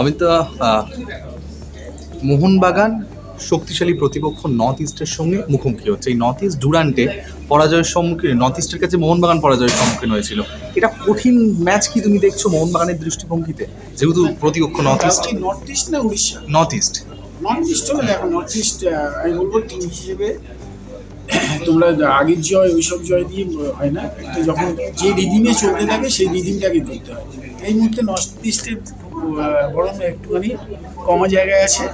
অমিত মোহনবাগান শক্তিশালী প্রতিপক্ষ নর্থ ইস্টের সঙ্গে মুখোমুখি হচ্ছে। এই নর্থ ইস্ট ডুরান্টে পরাজয়ের সম্মুখীন নর্থ ইস্টের কাছে মোহনবাগান পরাজয়ের সম্মুখীন হয়েছিল। এটা কঠিন ম্যাচ কি তুমি দেখছ মোহনবাগানের দৃষ্টিভঙ্গিতে? যেহেতু প্রতিপক্ষ নর্থ ইস্ট নর্থ ইস্ট না Orissa north east north east দেখো নর্থ ইস্ট আমি বলব টিম হিসেবে তোমরা আগের জয়, ওইসব জয় দিয়ে হয় না? একটা যখন যে রিদিমে চলতে থাকে, সেই রিদিমটাকে ধরতে হয়। এই মুহূর্তে নর্থ ইস্টের বরং একটুখানি কমা জায়গায় আছে।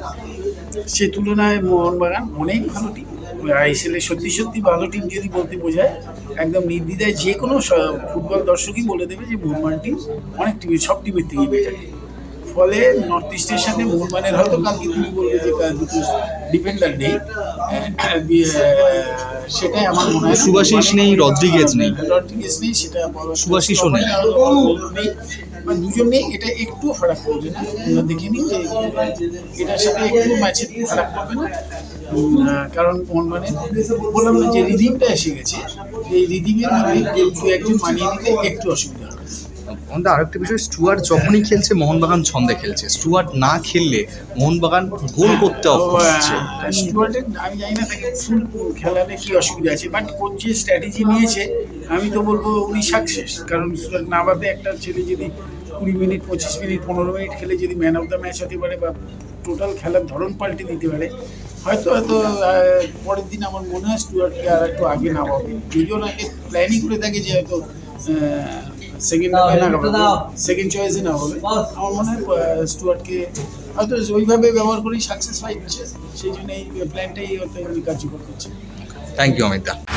সে তুলনায় মোহনবাগান অনেক ভালো টিম আইএসএলের সত্যি সত্যি ভালো টিম যদি বলতে বোঝায়, একদম নির্দ্বিধায় যে কোনো ফুটবল দর্শকই বলে দেবে যে মোহনবাগান টিম অনেক টিমের সব টিমের থেকে বেটার টিম ফলে নর্থ ইস্টের সাথে মোহনবাগানের হয়তো কালকে তুমি বলবে যে দুটো ডিফেন্ডার নেই। সেটাই আমার মনে হয়। সুভাশিস নেই, রদ্রিগেজ নেই। রদ্রিগেজ নেই সেটা বলা সুভাশিসও নেই। নেই বা দুজন নেই এটা একটু ফারাক করবে না? আমরা দেখে নিই যে এটার সাথে একটু ম্যাচের ফারাক করবে না। কারণ মোহনবাগানের বললাম না যে রিদিমটা এসে গেছে। এই রিদিমের মধ্যে কেউ একজন মানিয়ে নিতে একটু অসুবিধা আমাদের আরেকটা বিষয় স্টুয়ার্ট যখনই খেলছে মোহনবাগান ছন্দে খেলছে। স্টুয়ার্ট না খেললে মোহনবাগান গোল করতে অক্ষম হচ্ছে। স্টুয়ার্টের আমি জানি না তাকে ফুল খেলালে কি অসুবিধা আছে বাট কোচ যে স্ট্র্যাটেজি নিয়েছে আমি তো বলব উনি সাকসেস কারণ স্টুয়ার্ট না বাদে একটা ছেলে যদি কুড়ি মিনিট পঁচিশ মিনিট পনেরো মিনিট খেলে যদি ম্যান অফ দ্য ম্যাচ হতে পারে বা টোটাল খেলার ধরন পাল্টে দিতে পারে হয়তো হয়তো পরের দিন আমার মনে হয় স্টুয়ার্টকে আর একটু আগে নামাবে। যদিও ওনাকে প্ল্যানই করে থাকে যে হয়তো সেকেন্ড না সেকেন্ড চয়েসে না হবে। আমার মনে হয় স্টুয়ার্টকে হয়তো ওইভাবে ব্যবহার করেই সাকসেস হচ্ছে সেই জন্য এই প্ল্যানটাই হয়তো কার্যকর করছে। Thank you Amita. দা